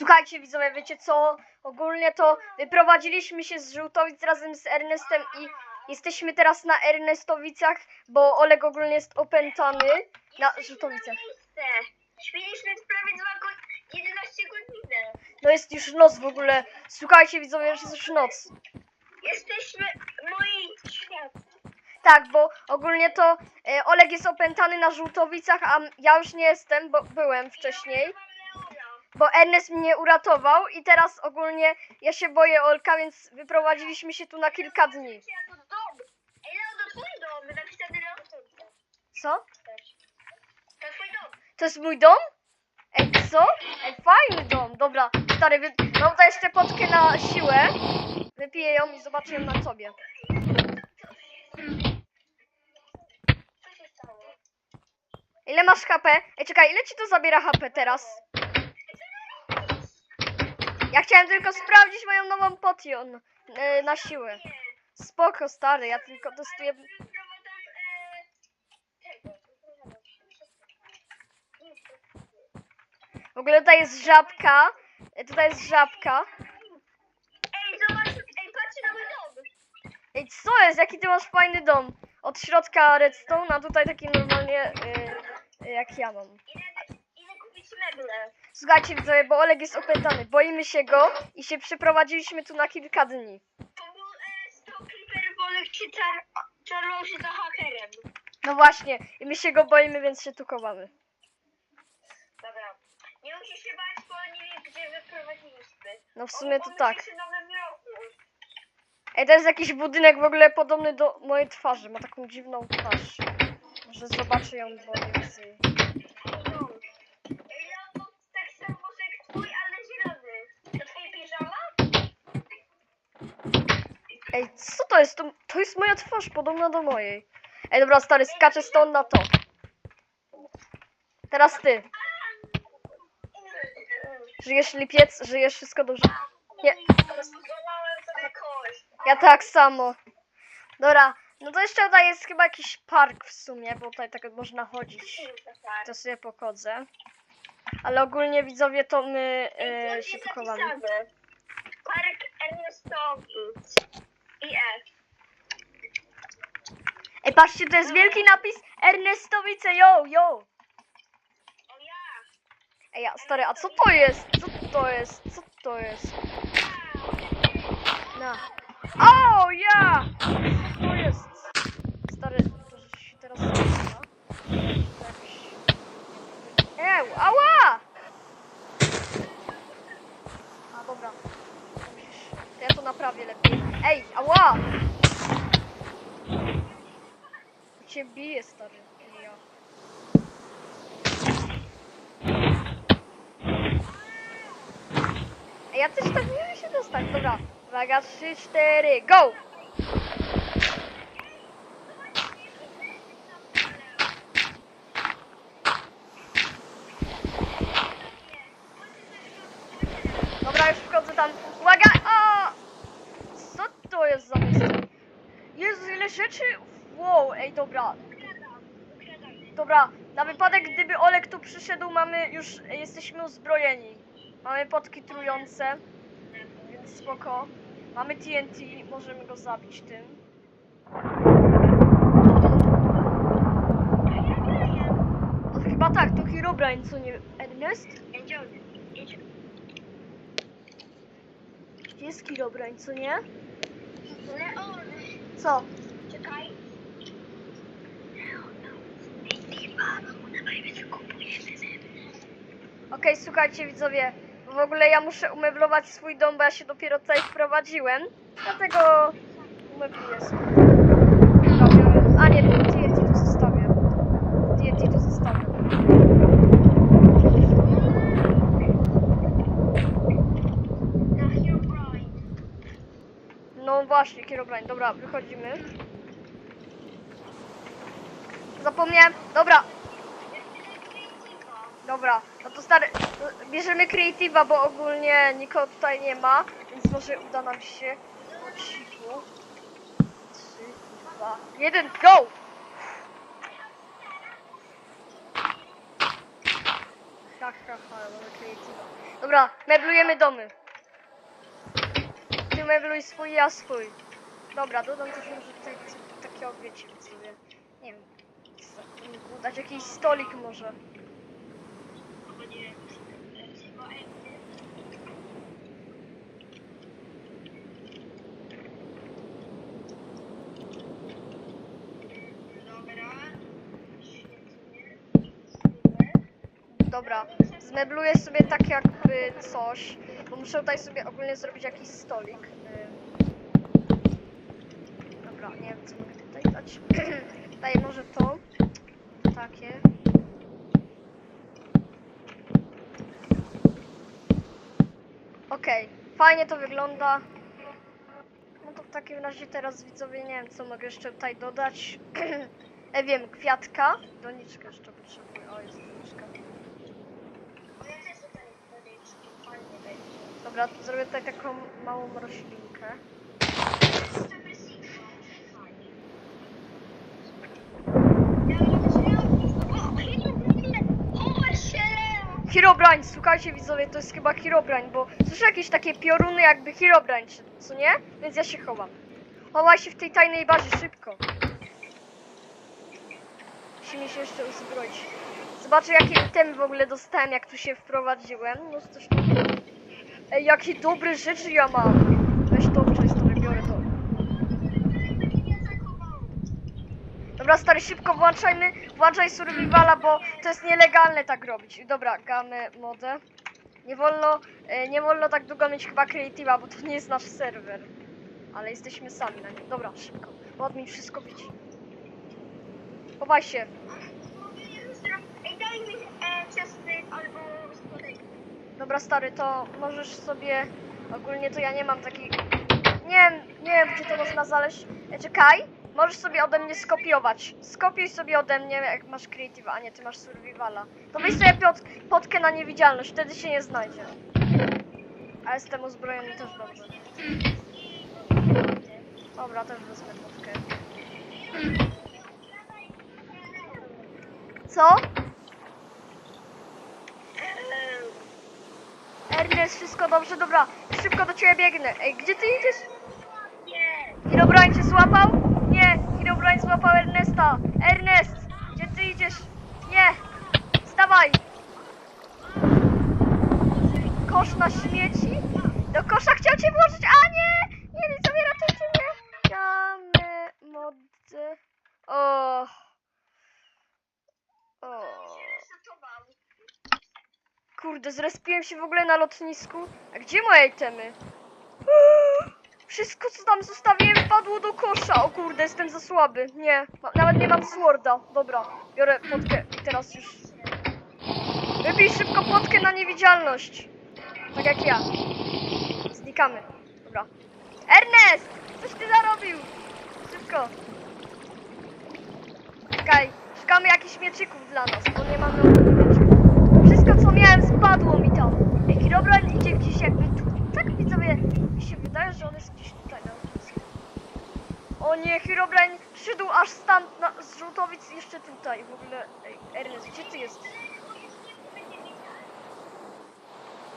Słuchajcie widzowie, wiecie co? Ogólnie to wyprowadziliśmy się z Żółtowic razem z Ernestem i jesteśmy teraz na Ernestowicach, bo Oleg ogólnie jest opętany na Żółtowicach. Śpiliśmy prawie 2 go- 11 godzin. No jest już noc w ogóle. Słuchajcie widzowie, już jest już noc. Jesteśmy moi świat. Tak, bo ogólnie to e, Oleg jest opętany na Żółtowicach, a m- ja już nie jestem, bo byłem wcześniej. Bo Ernest mnie uratował i teraz ogólnie ja się boję Olka, więc wyprowadziliśmy się tu na kilka dni. Co? To jest mój dom? Ej, co? Ej, fajny dom. Dobra, stary, mam tutaj jeszcze potkę na siłę. Wypiję ją i zobaczę ją na stało? Ile masz HP? Ej, czekaj, ile ci to zabiera HP teraz? Ja chciałem tylko sprawdzić moją nową potion e, na siłę. Spoko, stary, ja tylko testuję... W ogóle tutaj jest żabka. E, Tutaj jest żabka. Ej, zobacz, ej, patrzcie na mój dom. Ej, co jest? Jaki ty masz fajny dom? Od środka redstone, a tutaj taki normalnie e, jak ja mam. Idę, idę kupić meble. Słuchajcie widzowie, bo Oleg jest opętany. Boimy się go i się przeprowadziliśmy tu na kilka dni. To był e, 100 creeper wolnych czy czar, się za hakerem. No właśnie, i my się go boimy, więc się tu chowamy. Dobra. Nie musisz się bać, bo nie wiem, gdzie wyprowadziliśmy. No w sumie to tak. Przy nowym roku. Ej, to jest jakiś budynek w ogóle podobny do mojej twarzy. Ma taką dziwną twarz. Może zobaczę ją, bo nie widzę jej. No. Ej, Leo, to tak samo jak twój, ale zielony. To twoja piżama? Ej, co to jest? To, to jest moja twarz, podobna do mojej. Ej, dobra, stary, skaczę stąd na to. Teraz ty. Żyjesz lipiec? Żyjesz wszystko dobrze? Nie. Ja tak samo. Dobra, no to jeszcze tutaj jest chyba jakiś park w sumie, bo tutaj tak można chodzić. To sobie pochodzę. Ale ogólnie widzowie to my e, się tu chowamy. Park Ernestowic. I F. Ej, patrzcie, to jest wielki napis Ernestowice, yo, yo! O ja. Ej, a stary, a co to jest? Co to jest? Co to jest? Na. O, ja! Co to jest? Stary, to się teraz. Eł, ała! A, dobra. To musisz- to ja to naprawię lepiej. Ej, ała! Cię bije, stary. Ja. Ej, ja też tak nie wiem się dostać. Dobra, uwaga, 3, 4, go! Dobra, już wchodzę tam. Uwaga! O! Co to jest za miejsce? Jezu, ile rzeczy! Wow, ej, dobra. Dobra, na wypadek gdyby Olek tu przyszedł, mamy już, jesteśmy uzbrojeni. Mamy potki trujące, więc spoko. Mamy TNT, możemy go zabić tym. No chyba tak, to Herobrine, co nie... Ernest? Gdzie jest Herobrine, co nie? Co? Okej, słuchajcie widzowie, w ogóle ja muszę umeblować swój dom, bo ja się dopiero tutaj wprowadziłem, dlatego umebluję sobie. A nie, TNT tu zostawię. TNT tu zostawię. No właśnie, Kierobrań, dobra, wychodzimy. Zapomniałem, dobra, dobra, no to stary, bierzemy Creative'a, bo ogólnie nikogo tutaj nie ma, więc może uda nam się po cichu. 3, 2, 1, go! Tak, haha, mamy creative. Dobra, meblujemy domy. Ty mebluj swój, ja swój. Dobra, dodam też może takiego, wiecie, sobie, nie wiem, dać jakiś stolik może. Albo nie wiem, chyba Emmy. Dobra. Świetnie. Super. Dobra, zmebluję sobie tak jakby coś, bo muszę tutaj sobie ogólnie zrobić jakiś stolik. Dobra, nie wiem co mogę tutaj dać. Daję może to. Takie. Okej, fajnie to wygląda. No to w takim razie teraz widzowie nie wiem co mogę jeszcze tutaj dodać. e, wiem, kwiatka. Doniczkę jeszcze potrzebuję. O, jest doniczka. O, ja też tutaj doniczki. Fajnie Dobra, zrobię tutaj taką małą roślinkę. Herobrine, słuchajcie widzowie, to jest chyba Herobrine, bo słyszę jakieś takie pioruny jakby czy- co nie? Więc ja się chowam. Chowaj się w tej tajnej bazie, szybko. Musimy się jeszcze uzbroić. Zobaczę jakie itemy w ogóle dostałem, jak tu się wprowadziłem. No coś tam... Ej, jakie dobre rzeczy ja mam. Weź to, przez to wybiorę to. Dobra, stary, szybko włączajmy, włączaj survivala, bo to jest nielegalne tak robić. Dobra, gamę modę. Nie wolno, e, nie wolno tak długo mieć chyba creative'a, bo to nie jest nasz serwer. Ale jesteśmy sami na nim. Dobra, szybko. Odmień wszystko bić. Chowaj się. Ej, daj mi e, ciasty albo spodek. Dobra, stary, to możesz sobie... Ogólnie to ja nie mam takiej... Nie wiem, nie wiem, gdzie to można znaleźć. E, czekaj, możesz sobie ode mnie skopiować. Skopiuj sobie ode mnie, jak masz creative, a nie, ty masz survivala. To weź sobie pot, potkę na niewidzialność, wtedy się nie znajdzie. A jestem uzbrojony też dobrze. Dobra, też wezmę potkę. Co? Ernest, wszystko dobrze? Dobra, szybko do ciebie biegnę. Ej, gdzie ty idziesz? Nie. Herobrine cię złapał? Nie, Herobrine złapał Ernesta. Ernest, gdzie ty idziesz? Nie, stawaj. Kosz na śmieci? Do kosza chciał cię włożyć, a! Nie, widzowie, ratujcie mnie. Damy mody. O. O. Resetował. Kurde, zrespiłem się w ogóle na lotnisku. A gdzie moje itemy? Wszystko co tam zostawiłem wpadło do kosza. O kurde, jestem za słaby. Nie, nawet nie mam sworda. Dobra, biorę potkę i teraz już. Wypij szybko potkę na niewidzialność. Tak jak ja. Znikamy. Dobra. Ernest! Coś ty zarobił! Szybko. Czekaj, szukamy jakichś mieczyków dla nas, bo nie mamy mieczyków. Spadło mi tam. Ej, Herobrine idzie gdzieś jakby tu. Tak widzowie, mi się wydaje, że on jest gdzieś tutaj na. O nie, Herobrine szedł aż stamtąd na, z Żółtowic jeszcze tutaj. W ogóle, ej, Ernest, gdzie ty jesteś?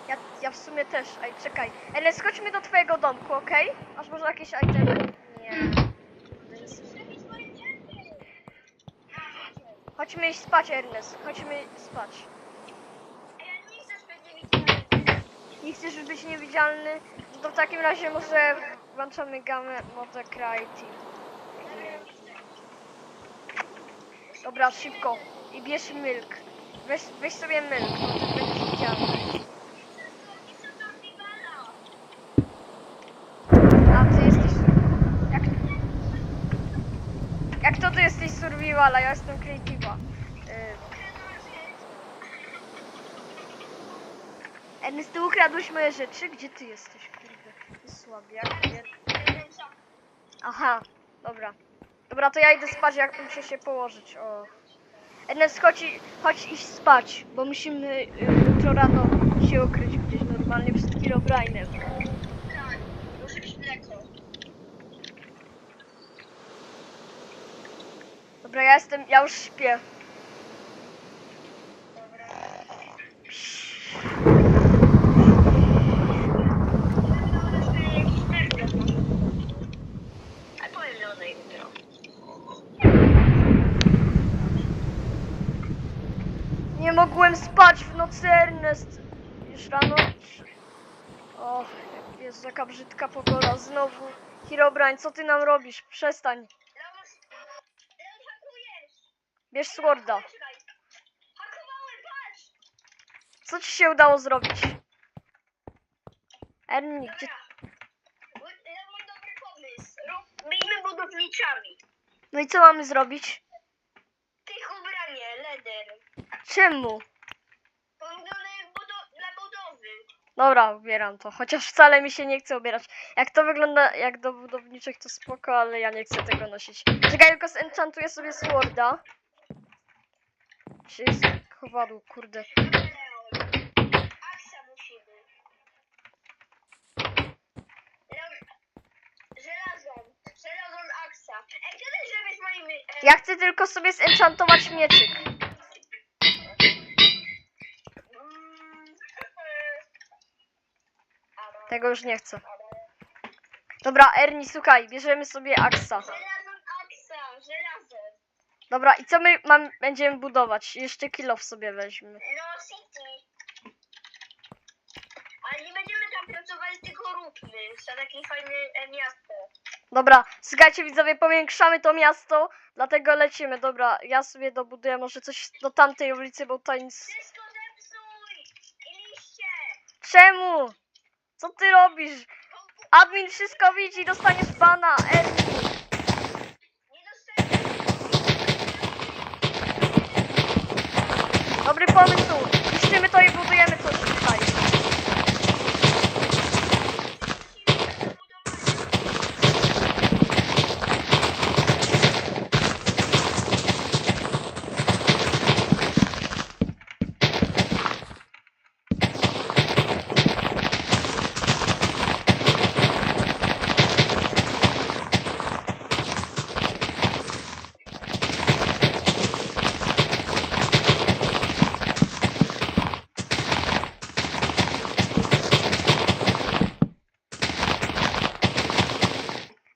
Ja, ja w sumie też. Ej, czekaj. Ernest, chodźmy do twojego domku, okej? Masz może jakieś itemy? Nie. Chodźmy iść spać, Ernest. Chodźmy spać. Ej, ja nie chcę spędzić Nie chcesz być niewidzialny? No to w takim razie może włączamy gamę Mode Creative. Dobra, szybko. I bierz milk. Weź, weź sobie milk, to ty będziesz widzialny. Jak to ty jesteś survivala, ja jestem creative'a. Y... Ernest, ty ukradłeś moje rzeczy? Gdzie ty jesteś, kurde? Ty Słabiak. Aha, dobra. Dobra, to ja idę spać, jak muszę się położyć. O. Ernest, chodź, chodź iść spać, bo musimy y, jutro rano się ukryć gdzieś normalnie przed Herobrine'em. Tak. Dobra, ja jestem, ja już śpię. 14 już rano. Och, jest taka brzydka pogoda znowu. Hirobrań, co ty nam robisz? Przestań. Bierz Sworda. Co ci się udało zrobić? Ernie, gdzie... Ja mam dobry pomysł. No i co mamy zrobić? Tych ubranie, leder. Czemu? Dobra, ubieram to. Chociaż wcale mi się nie chce ubierać. Jak to wygląda jak do budowniczych, to spoko, ale ja nie chcę tego nosić. Czekaj, tylko zenchantuję sobie Sworda. Gdzie jest chowadło, kurde. E, Ja chcę tylko sobie zenchantować mieczyk. Tego już nie chcę. Dobra, Ernie, słuchaj, bierzemy sobie Aksa. Żelazą aksa, żelazem. Dobra, i co my mam, będziemy budować? Jeszcze kilof sobie weźmy. No City. Ale nie będziemy tam pracowali, tylko róbmy. To takie fajne e, miasto. Dobra, słuchajcie widzowie, powiększamy to miasto, dlatego lecimy. Dobra, ja sobie dobuduję może coś do tamtej ulicy, bo tutaj nic... Wszystko zepsuj! I liście! Czemu? Co ty robisz? Admin wszystko widzi, dostaniesz bana, Ernie. Nie dostajemy. Dobry pomysł. Niszczymy to i budujemy coś tutaj.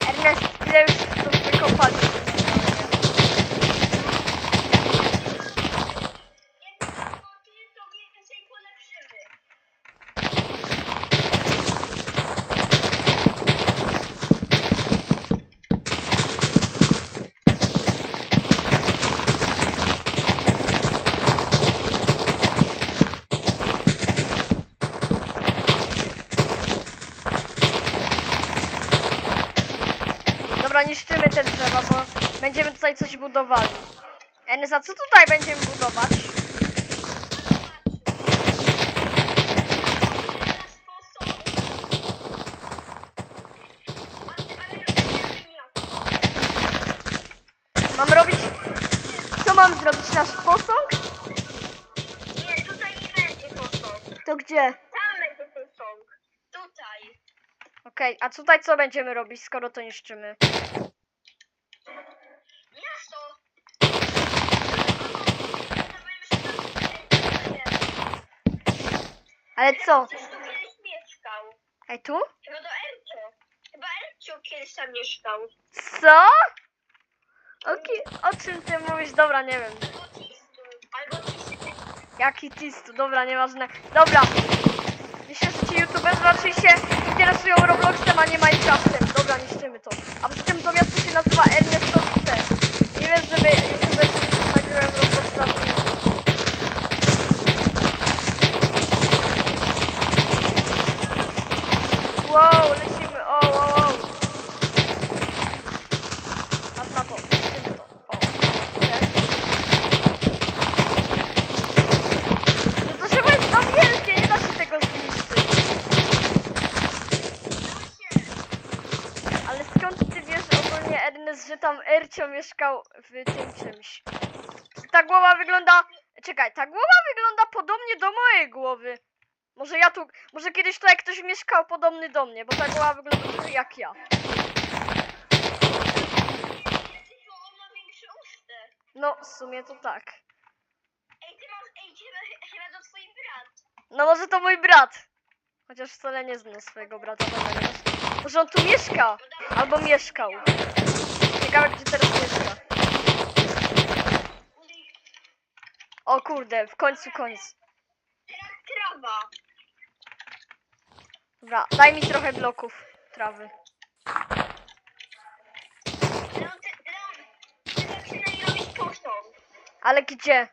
Ernest, ile już to wykopali? Jak zamontuję, to więcej polepszymy. Dobra, niszczymy te drzewa, bo będziemy tutaj coś budowali. Ernest, a co tutaj będziemy budować? Mam robić... Co mam zrobić? Nasz posąg? Nie, tutaj nie będzie posąg. To gdzie? Tam będzie posąg. Tutaj. Okej, a tutaj co będziemy robić, skoro to niszczymy? Ale co? Ktoś tu kiedyś mieszkał. Ej, tu? Chyba do Ercio. Chyba Ercio kiedyś tam mieszkał. Co? Okej, o czym ty mówisz? Dobra, nie wiem. Albo Tistu. Albo Tistu. Jaki tistu, dobra, nieważne. Dobra. Myślę, że ci youtubers raczej się interesują Robloxem, a nie Minecraftem. Dobra, niszczymy to. A poza tym to miasto się nazywa Ernestowice. Nie wiesz, żeby youtuberzy nagrywają Robloxa. Wow, lecimy, o, wow, wow. Patrz na to, niszczymy to. O, okej. No to trzeba jest za wielkie, nie da się tego zniszczyć. Ale skąd ty wiesz ogólnie, Ernest, Ercio mieszkał w tym czymś? Ta głowa wygląda... Czekaj, ta głowa wygląda podobnie do mojej głowy. Może ja tu... Może kiedyś tutaj ktoś mieszkał podobny do mnie, bo ta głowa wygląda trochę jak ja. No, w sumie to tak. Ej, ty masz, ej, chyba, chyba to twój brat. No może to mój brat. Chociaż wcale nie znam swojego brata. Może on tu mieszka. Albo mieszkał. Ciekawe, gdzie teraz mieszka. O kurde, w końcu koniec. Teraz trawa. Dobra, daj mi trochę bloków trawy. No ty, no, ty zaczynaj robić posąg. Ale gdzie?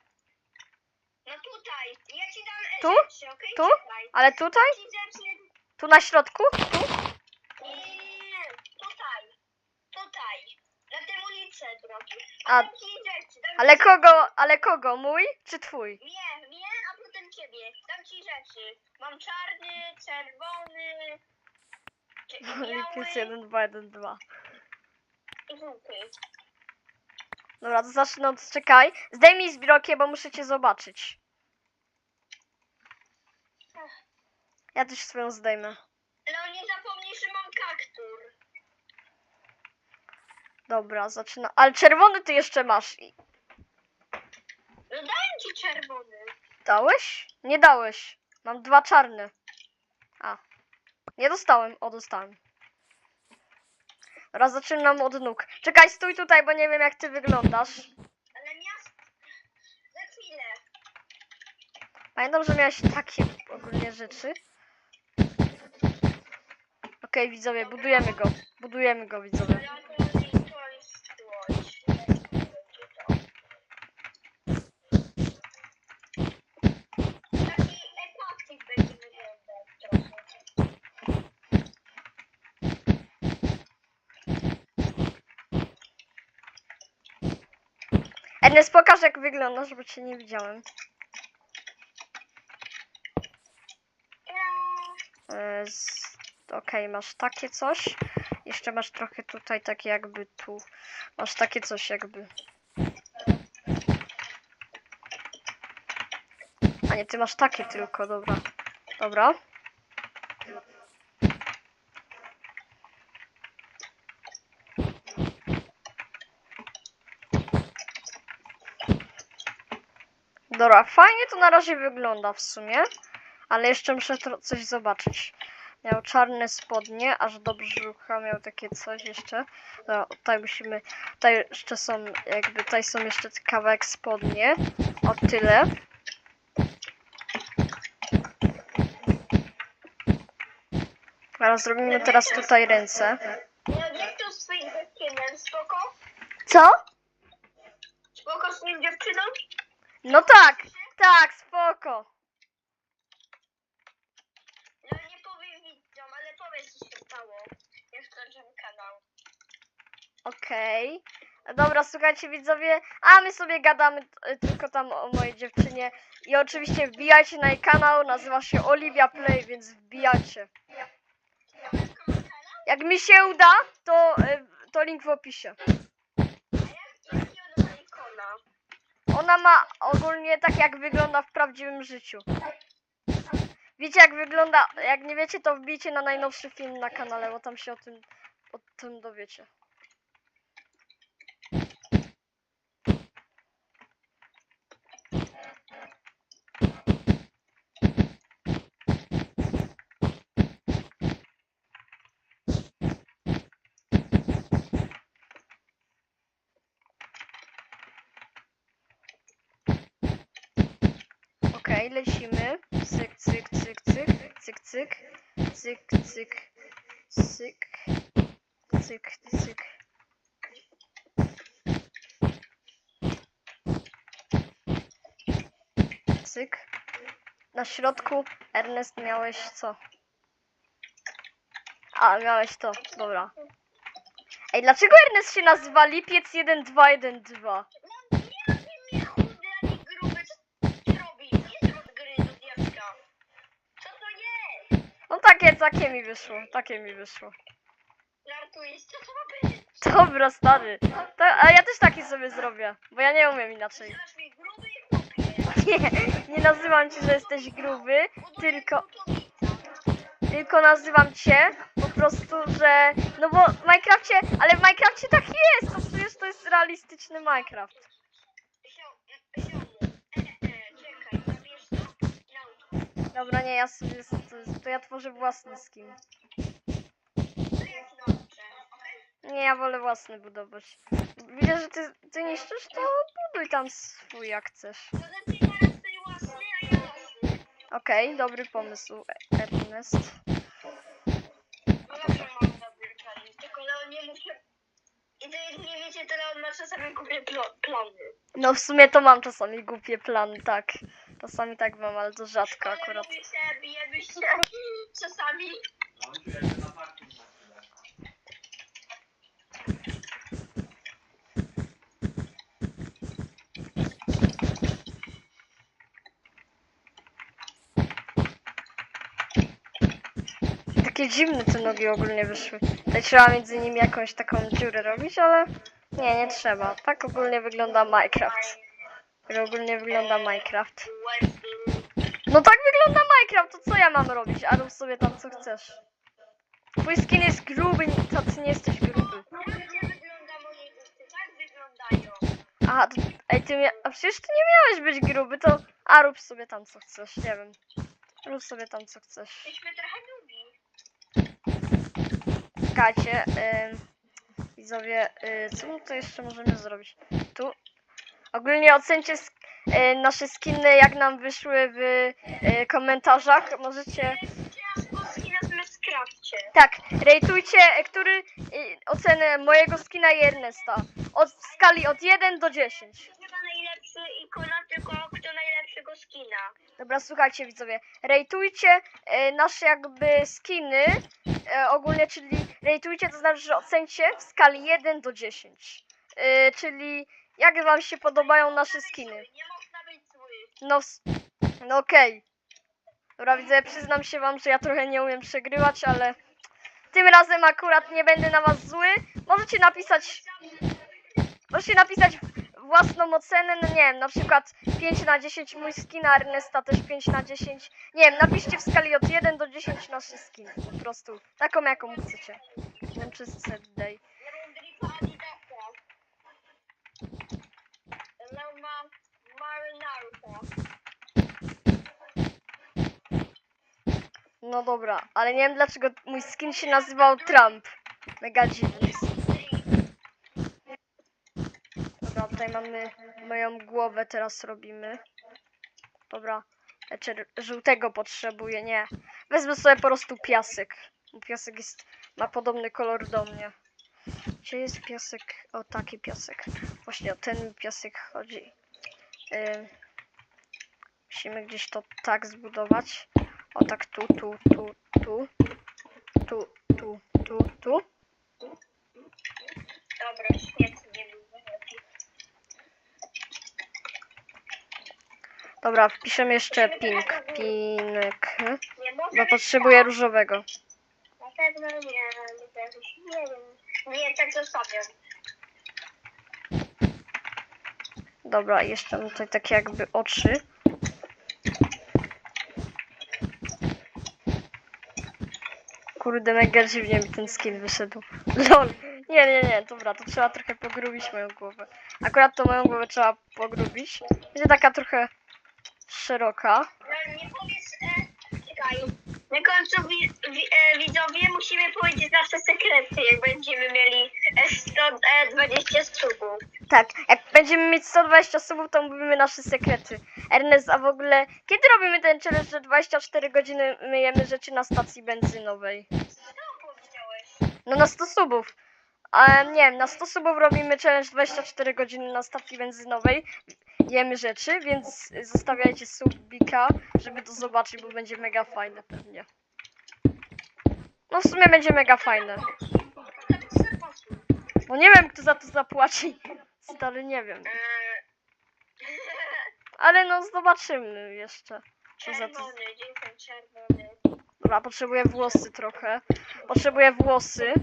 No tutaj. Ja ci dam Tu? rzeczy, okej? Tu? Czekaj. Ale tutaj? Ci. Tu na środku? Tu? Nie, nie, nie, nie. Tutaj. Tutaj. Na tę ulicę, drogi. A- dam ci rzeczy. Dam Ale ci kogo, ale kogo? Mój czy twój? Mnie, mnie, a potem ciebie. Dam ci rzeczy. Mam czarny, czerwony, Lipiec biały 1, 2, 1, 2. i żółty. Dobra, to zacznę od... Czekaj. Zdejmij zbrokie, bo muszę cię zobaczyć. Ja też swoją zdejmę. Ale nie zapomnij, że mam kaktur. Dobra, zaczyna. Ale czerwony ty jeszcze masz. I- dałem ci czerwony. Dałeś? Nie dałeś. Mam dwa czarne. A. Nie dostałem. O, dostałem. Dobra, zaczynam od nóg. Czekaj, stój tutaj, bo nie wiem jak ty wyglądasz. Ale miast... Za chwilę. Pamiętam, że miałeś takie ogólnie rzeczy. Okej, widzowie, budujemy go. Budujemy go, widzowie. Ale jest to jest złość. Będzie to. Taki epaktyk będzie wyglądał trochę. Ernest, pokaż jak wyglądasz, bo cię nie widziałem. E, Okej, masz takie coś. Jeszcze masz trochę tutaj, takie jakby tu. Masz takie coś jakby. A nie, ty masz takie tylko, dobra. Dobra. Dobra, fajnie to na razie wygląda w sumie. Ale jeszcze muszę coś zobaczyć. Miał czarne spodnie, aż do brzucha miał takie coś jeszcze. No, tutaj musimy. Tutaj jeszcze są, jakby tutaj są jeszcze kawałek spodnie. O tyle. Teraz zrobimy teraz tutaj ręce. Co? Spoko z nim dziewczyną? No tak, tak, spoko. No nie powiem widzom, ale powiedz co się stało. Jak skończymy kanał. Okej. Dobra, słuchajcie widzowie, a my sobie gadamy t- tylko tam o mojej dziewczynie. I oczywiście wbijajcie na jej kanał, nazywa się Olivia Play, więc wbijajcie. Jak mi się uda, to, y, to link w opisie. A jak jaki ona ma ikona? Ona ma ogólnie tak jak wygląda w prawdziwym życiu. Wiecie jak wygląda, jak nie wiecie to wbijcie na najnowszy film na kanale, bo tam się o tym, o tym dowiecie. Okej, lecimy. Cyk, cyk, cyk, cyk, cyk, cyk, cyk, cyk, cyk, cyk, cyk. Cyk. Na środku, Ernest, miałeś co? A, miałeś to, dobra. Ej, dlaczego Ernest się nazywa Lipiec 1212? No ja nie chudy ani gruby. Co ty robisz? Nie jestem od gry do diabska. Co to jest? No takie, mi wyszło, takie mi wyszło. Żartujesz? Co to ma być? Dobra, stary. A ja też taki sobie zrobię, bo ja nie umiem inaczej. Nazywasz mnie gruby i chłopie. Nie, nie nazywam cię, że jesteś gruby, tylko, tylko nazywam cię po prostu, że... No bo w Minecrafcie, ale w Minecrafcie tak jest, to przecież to jest realistyczny Minecraft. Ziomu. Dobra, nie, ja sobie, to ja tworzę własny skin. Nie, ja wolę własny budować. Widzę, że ty, ty niszczysz, to buduj tam swój jak chcesz. Okej, okay, dobry pomysł, Ernest. Nie wiecie, tyle on ma czasami głupie pl plany. No w sumie to mam czasami głupie plany, tak. Czasami tak mam, ale to rzadko akurat. lubię się, bijemy się czasami. Takie dziwne te nogi ogólnie wyszły. Tutaj trzeba między nimi jakąś taką dziurę robić, ale nie, nie trzeba. Tak ogólnie wygląda Minecraft. Tak ogólnie wygląda Minecraft. No tak wygląda Minecraft, to co ja mam robić? A rób sobie tam co chcesz. Twój skin jest gruby, to ty nie jesteś gruby. Tak tak to, ej ty mia- a przecież ty nie miałeś być gruby, to... A rób sobie tam co chcesz, nie wiem. Rób sobie tam co chcesz. Myśmy trochę nubi. Czekajcie, ym, widzowie, y, co my tu jeszcze możemy zrobić? Tu, ogólnie ocencie y, nasze skiny, jak nam wyszły w y, komentarzach. Możecie, tak, rejtujcie, który y, ocenę mojego skina i Ernesta. Od, w skali od 1 do 10. Chyba najlepszy ikona, tylko kto najlepszego skina. Dobra, słuchajcie widzowie, rejtujcie e, nasze jakby skiny e, ogólnie, czyli rejtujcie to znaczy, że ocencie w skali 1 do 10. E, czyli jak wam się podobają nasze skiny. No, no okej. Dobra, widzę, przyznam się wam, że ja trochę nie umiem przegrywać, ale tym razem akurat nie będę na was zły. Możecie napisać, możecie napisać własną ocenę, no nie wiem, na przykład 5 na 10 mój skin, a Ernesta też 5 na 10. Nie wiem, napiszcie w skali od 1 do 10 nasze skiny, po prostu. Taką jaką chcecie. Nie wiem, czy set day. Ja mam dripa Adidasa. Leon ma Marynarka. No dobra, ale nie wiem dlaczego mój skin się nazywał Trump. Mega dziwny. Dobra, tutaj mamy moją głowę, teraz robimy. Dobra, czer- żółtego potrzebuję, nie. Wezmę sobie po prostu piasek. Piasek jest, ma podobny kolor do mnie. Gdzie jest piasek? O, taki piasek. Właśnie o ten piasek chodzi. Ym, musimy gdzieś to tak zbudować. O tak tu, tu, tu, tu. Tu, tu, tu, tu. Dobra, świetnie. Dobra, wpiszemy jeszcze pink. Pink. Bo potrzebuję różowego. Na pewno nie, nie wiem. Nie, tak zostawiam. Dobra, jeszcze mam tutaj takie jakby oczy. Kurde, mega dziwnie mi ten skin wyszedł. LOL. Nie, nie, nie, dobra, to trzeba trochę pogrubić moją głowę. Akurat to moją głowę trzeba pogrubić. Będzie taka trochę szeroka. Nie powiedz, e, czekaj. Na końcu wi, wi, e, widzowie musimy powiedzieć nasze sekrety, jak będziemy mieli 120 subów. Tak, jak będziemy mieć 120 subów, to mówimy nasze sekrety. Ernest, a w ogóle, kiedy robimy ten challenge, że 24 godziny myjemy rzeczy na stacji benzynowej? Co powiedziałeś? No na 100 subów. A nie wiem, na 100 subów robimy challenge 24 godziny na stacji benzynowej. Jemy rzeczy, więc zostawiajcie subika, żeby to zobaczyć, bo będzie mega fajne pewnie. No w sumie będzie mega fajne. Bo nie wiem, kto za to zapłaci. Stary, nie wiem. Ale no zobaczymy jeszcze. Co za to... czerwony, dziękuję, czerwony. Dobra, potrzebuję włosy trochę. Potrzebuję włosy.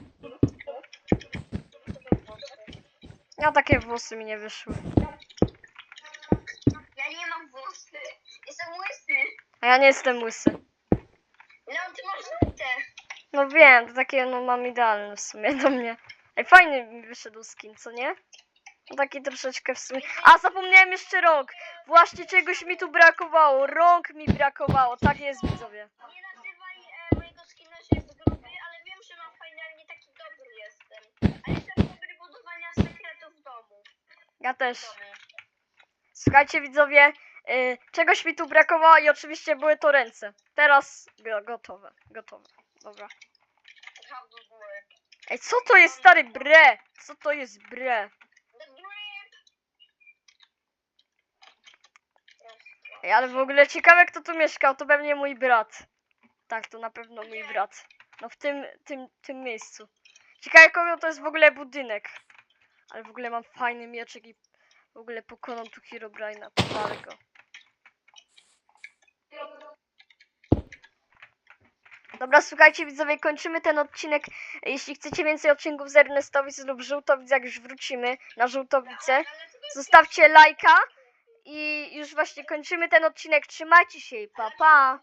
Ja takie włosy mi nie wyszły. Ja nie mam włosy. Jestem łysy. A ja nie jestem łysy. Leon, ty masz żółte. No wiem, to takie no mam idealne w sumie do mnie. Ej, fajny mi wyszedł skin, co nie? No taki troszeczkę w sumie. A zapomniałem jeszcze rąk! Właśnie czegoś mi tu brakowało. Rąk mi brakowało. Tak jest widzowie. Nie nazywaj e, mojego skina, że jest gruby, ale wiem, że mam finalnie taki dobry jestem. A jestem dobry budowania sekretów w domu. Ja też. Słuchajcie widzowie, Y, czegoś mi tu brakowało i oczywiście były to ręce. Teraz go, gotowe, gotowe. Dobra. Work? Ej, co to jest stary bre? Co to jest bre? Ej, ale w ogóle ciekawe kto tu mieszkał, to pewnie mój brat. Tak, to na pewno mój brat. No w tym, tym, tym miejscu. Ciekawe kogo to jest w ogóle budynek. Ale w ogóle mam fajny mieczek i w ogóle pokonam tu Herobrine'a. Palę go. Dobra, słuchajcie widzowie, kończymy ten odcinek. Jeśli chcecie więcej odcinków z Ernestowic lub Żółtowic, jak już wrócimy na Żółtowice, zostawcie lajka i już właśnie kończymy ten odcinek. Trzymajcie się i pa pa.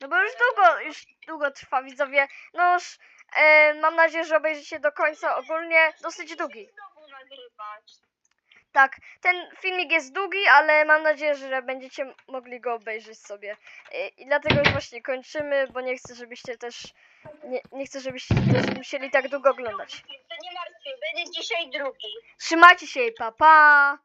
No bo już długo, już długo trwa widzowie. No już e, mam nadzieję, że obejrzycie do końca. Ogólnie dosyć długi. Znowu nagrywać. Tak, ten filmik jest długi, ale mam nadzieję, że będziecie mogli go obejrzeć sobie. I dlatego już właśnie kończymy, bo nie chcę, żebyście też nie, nie chcę, żebyście też musieli tak długo oglądać. To nie martwię, będzie dzisiaj drugi. Trzymajcie się i pa pa.